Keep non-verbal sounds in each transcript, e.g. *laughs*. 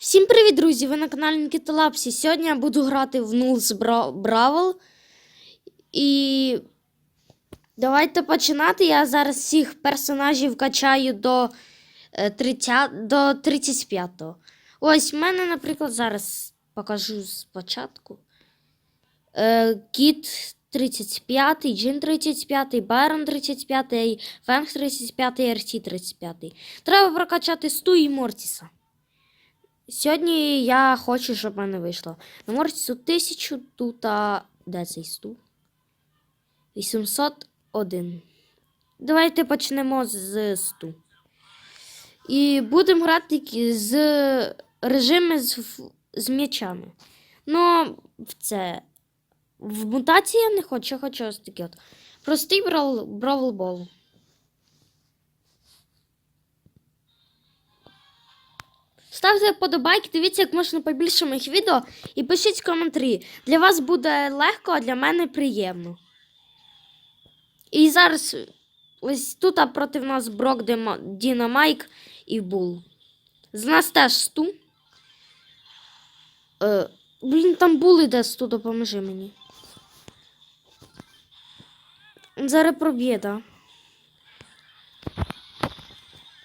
Всім привіт, друзі! Ви на каналі Нікіталапсі. Сьогодні я буду грати в Нулс Бравл. І давайте починати. Я зараз всіх персонажів качаю до, е, 30, до 35. Ось в мене, наприклад, зараз покажу спочатку. Е, Кіт 35, Джин 35, Байрон 35, Фенг 35, Ерсі 35. Треба прокачати Сту і Мортіса. Сьогодні я хочу, щоб в мене вийшло. На Мортісу 1000, тут. А... Де цей стул? 801. Давайте почнемо з 100. І будемо грати з режими з, з м'ячами. Ну, це. В мутації я не хочу, хочу ось таке от. Простий бравл бол. Ставте вподобайки, дивіться як можна побільше моїх відео і пишіть коментарі. Для вас буде легко, а для мене приємно. І зараз ось тут проти нас Брок, Діна Майк і Бул. З нас теж сту. Е, блін, там Бул іде сту, допоможи мені. Зараз проб'є, да.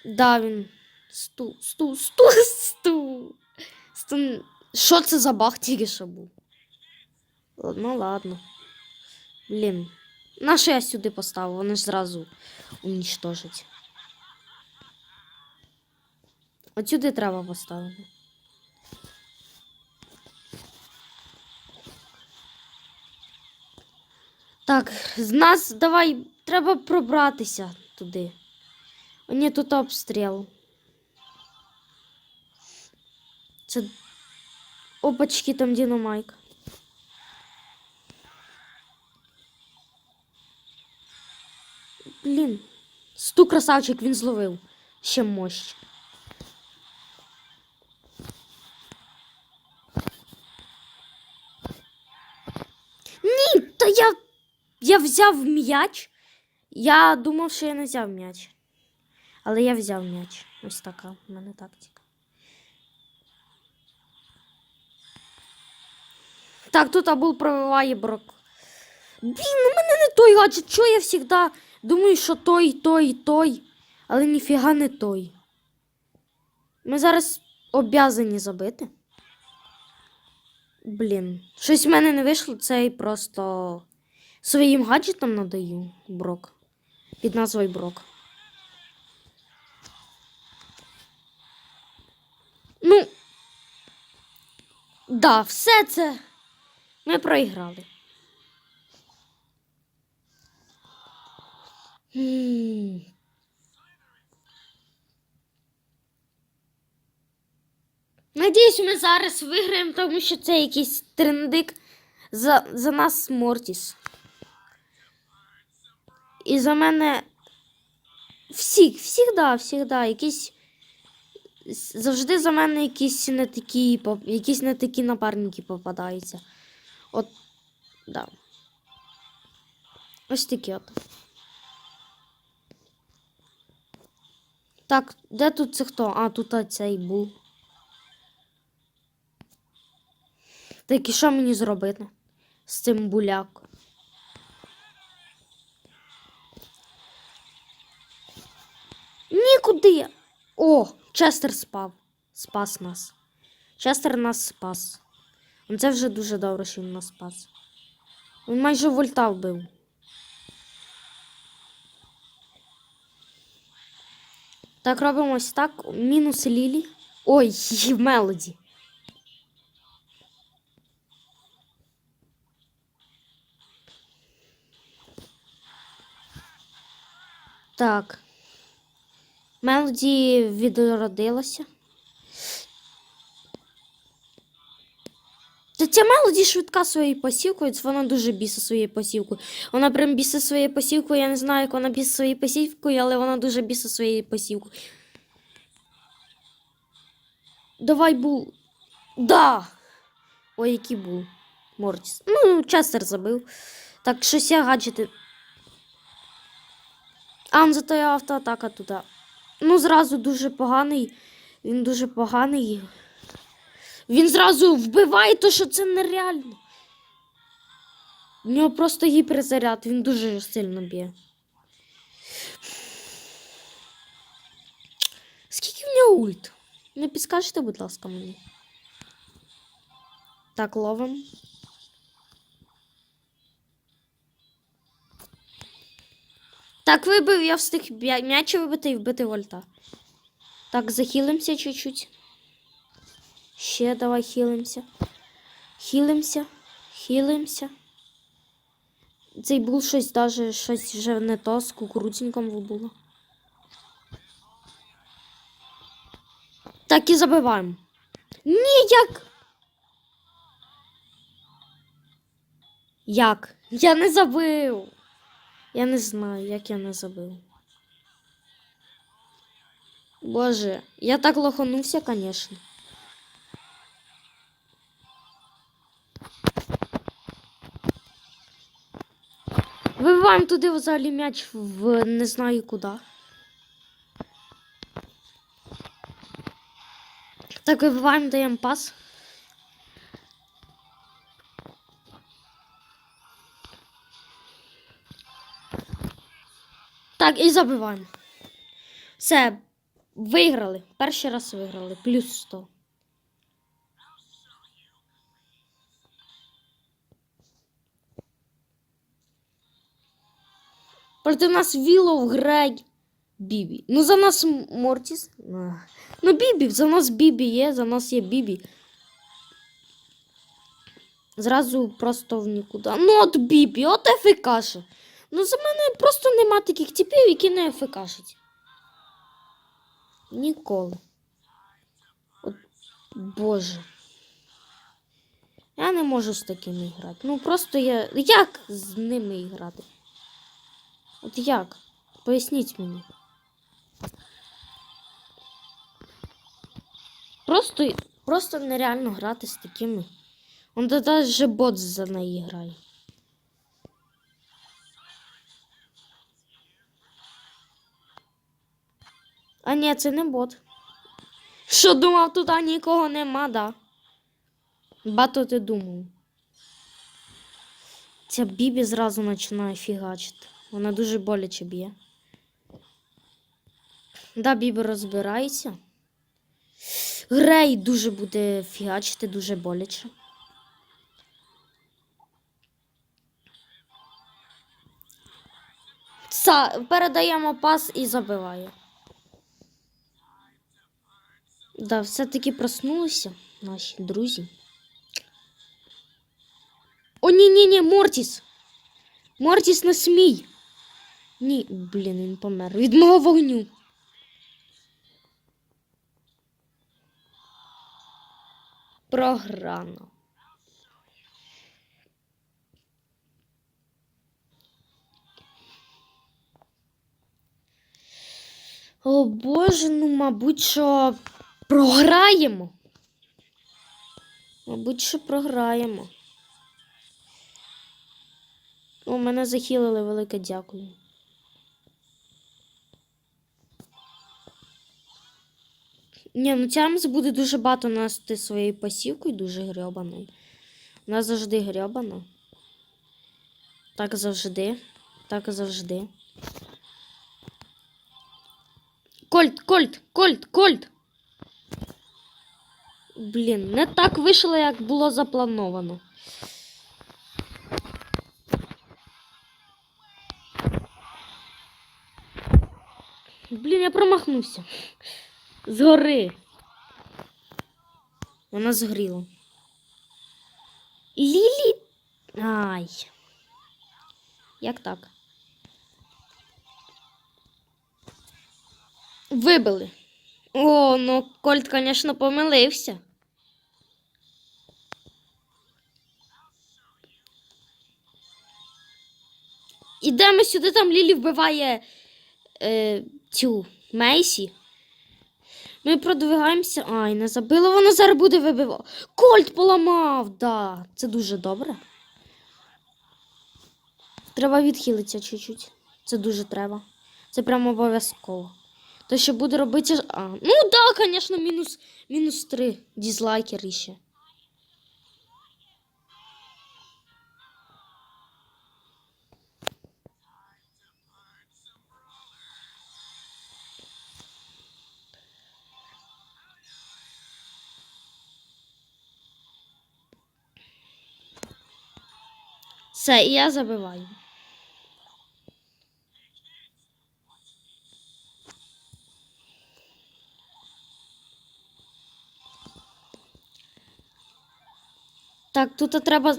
Да, він. Сту, сту, сту, сту. сту. Що це за баг тільки що був? Ладно, ладно. Блін. На що я сюди поставив? Вони ж зразу унічтожать. От сюди треба поставити. Так, з нас давай треба пробратися туди. О, ні, тут обстріл. Це. Опачки, там Дінамайк. Блін. Сту красавчик він зловив. Ще мощ. Ні, та я. Я взяв м'яч. Я думав, що я не взяв м'яч. Але я взяв м'яч. Ось така в мене тактика. Так, тут Абул пробиває брок. Блін, у мене не той гаджет. Чого я завжди думаю, що той, той, той. Але ніфіга не той. Ми зараз обязані забити. Блін. Щось в мене не вийшло, цей просто своїм гаджетом надаю брок. Під назвою брок. Ну. Да, все це ми проіграли. Надіюсь, ми зараз виграємо, тому що це якийсь трендик за, за нас Мортіс. І за мене всіх, всігда, всігда, якісь. Завжди за мене якісь не такі, якісь не такі напарники попадаються. От, да. Ось такі от. Так, де тут це хто? А, тут цей був. Так і що мені зробити з цим буляком? Нікуди. О, Честер спав. Спас нас. Честер нас спас. Ну, Це вже дуже добре, що він нас спас. Він майже вольта вбив. Так, робимо ось так. Мінус Лілі. Ой, *laughs* Мелоді. Так. Мелоді відродилася. Та ця Мелоді швидка своєю посівкою, це вона дуже бісить своєю посівкою. Вона прям бісить своєю посівкою. Я не знаю, як вона бісить своєю посівкою, але вона дуже бісить своєю посівкою. Давай бул. Да! Ой, який бул. Мортіс. Ну, Честер забив. Так, щось я гаджети. А, зато є автоатака туди. Ну, зразу дуже поганий. Він дуже поганий. Він зразу вбиває, то що це нереально. У нього просто гіперзаряд, він дуже сильно б'є. Скільки в нього ульт? Не підскажете, будь ласка, мені. Так, ловим. Так, вибив, я встиг б'я- м'яч вибити і вбити вольта. Так, захилимося чуть-чуть. Ще давай хилимося. Хилимося. Хилимося. Цей був щось даже щось вже не то з кукурудзінком було. Так і забиваємо. Ні, як? Як? Я не забив. Я не знаю, як я не забив. Боже, я так лоханувся, звісно. Вибиваємо туди взагалі м'яч в не знаю куди. Так, вибиваємо, даємо пас. Так, і забиваємо. Все, виграли. Перший раз виграли. Плюс 100. Проти нас Вілов, Грей, Бібі. Ну, за нас Мортіс. Ну, Бібі, за нас Бібі є, за нас є Бібі. Зразу просто в нікуди. Ну, от Бібі, от ефікаше. Ну, за мене просто нема таких типів, які не ефікашать. Ніколи. От, Боже. Я не можу з такими грати. Ну просто я. Як з ними грати? От як? Поясніть мені. Просто, просто нереально грати з такими. Он даже бот за неї грає. А ні, це не бот. Що думав, тут нікого нема, да. Бато ти думав. Ця бібі зразу починає фігачити. Вона дуже боляче б'є. Да, бібі розбирається. Грей дуже буде фігачити, дуже боляче. Са, передаємо пас і забиває. Да, все-таки проснулися наші друзі. О, ні, ні, ні, Мортіс. Мортіс не смій. Ні, блін, він помер. Від мого вогню. Програно. О Боже, ну, мабуть, що програємо. Мабуть, що програємо. О, мене захилили велике дякую. Ні, ну Тямс буде дуже багато нести своєю пасівкою, дуже грьобаною. Вона завжди грьобана. Так завжди. Так завжди. Кольт, кольт, кольт, кольт. Блін, не так вийшло, як було заплановано. Блін, я промахнувся. Згори. Вона згоріла. Лілі. Ай. Як так? Вибили. О, ну Кольт, звісно, помилився. Ідемо сюди, там Лілі вбиває е, цю Мейсі. Ми продвигаємося. Ай, не забило, воно зараз буде вибивати. Кольт поламав, да. Це дуже добре. Треба відхилитися чуть-чуть. Це дуже треба. Це прямо обов'язково. То що буде робити. А, ну да, звісно, мінус, мінус 3 дізлайкер іще. Все, і я забиваю. Так, тут треба.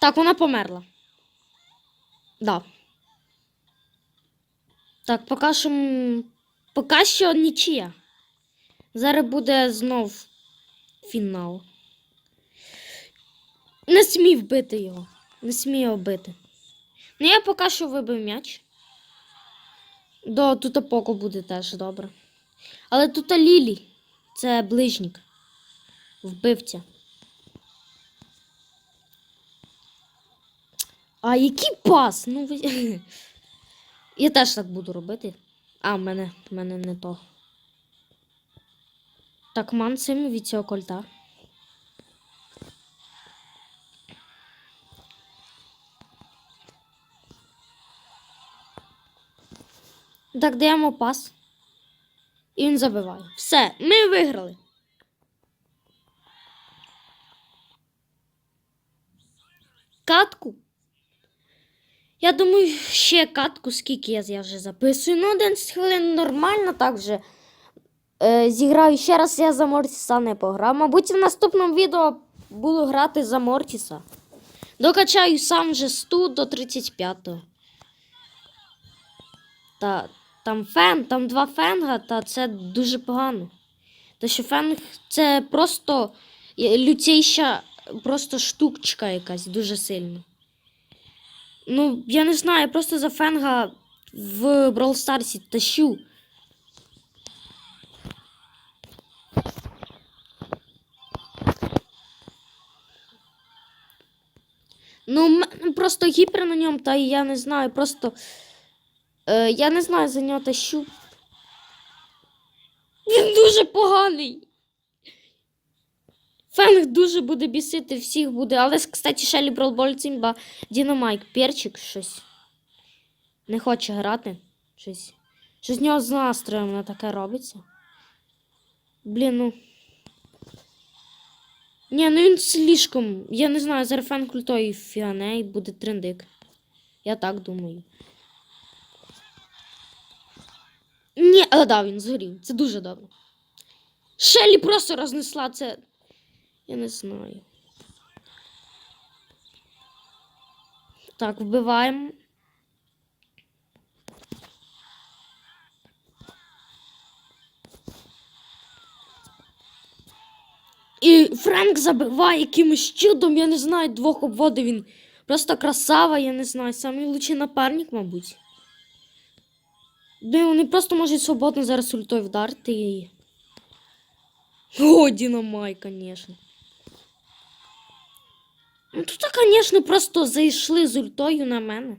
Так, вона померла. Да. Так, поки що. Поки що нічия. Зараз буде знов фінал. Не смій вбити його. Не смій його бити. Ну, я поки що вибив м'яч. До тут поко буде теж добре. Але тут Лілі. Це ближнік. Вбивця. А який пас? Ну. *laughs* Я теж так буду робити. А, в мене, в мене не то. Так, мансим від цього кольта. Так, даємо пас. І він забиває. Все, ми виграли. Катку. Я думаю, ще катку, скільки я, вже записую. Ну, 11 хвилин нормально так вже. Е, зіграю ще раз, я за Мортіса не пограв. Мабуть, в наступному відео буду грати за Мортіса. Докачаю сам вже з 100 до 35. Та там фен, там два фенга, та це дуже погано. Тому що фенг це просто лютейша просто штучка якась дуже сильна. Ну, я не знаю, я просто за фенга в Brawl Stars тащу. Ну, просто гіпер на ньому, та я не знаю, просто. Е, я не знаю, за нього тащу. Він дуже поганий. Фенг дуже буде бісити, всіх буде. Але, кстати, Шелі Бролболь Цимба, Дінамайк, перчик щось. Не хоче грати. Щось. Що з нього з настроєм на таке робиться. Блін, ну. Ні, ну він слишком. Я не знаю, зараз фен культої фіане і буде трендик. Я так думаю. Ні, але да, він згорів. Це дуже добре. Шелі просто рознесла це. Я не знаю. Так, вбиваємо. І Френк забиває якимось чудом, я не знаю, двох обводив він. Просто красава, я не знаю, самий лучший напарник, мабуть. Блін, вони просто можуть свободно зараз ультою вдарити її. О, Дінамай, звісно. Ну тут, звісно, просто зайшли з ультою на мене.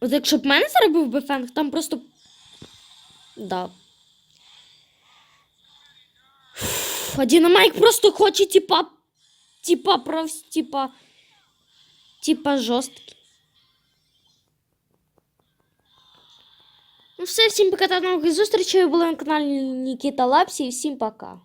От якщо б мене зараз був би фенг, там просто. Да. А Дінамайк просто хоче, типа. Типа, пров... типа. Типа жорсткий. Ну все, всім пока та нових зустрічей. Ви були на каналі Нікіта Лапсі і всім пока.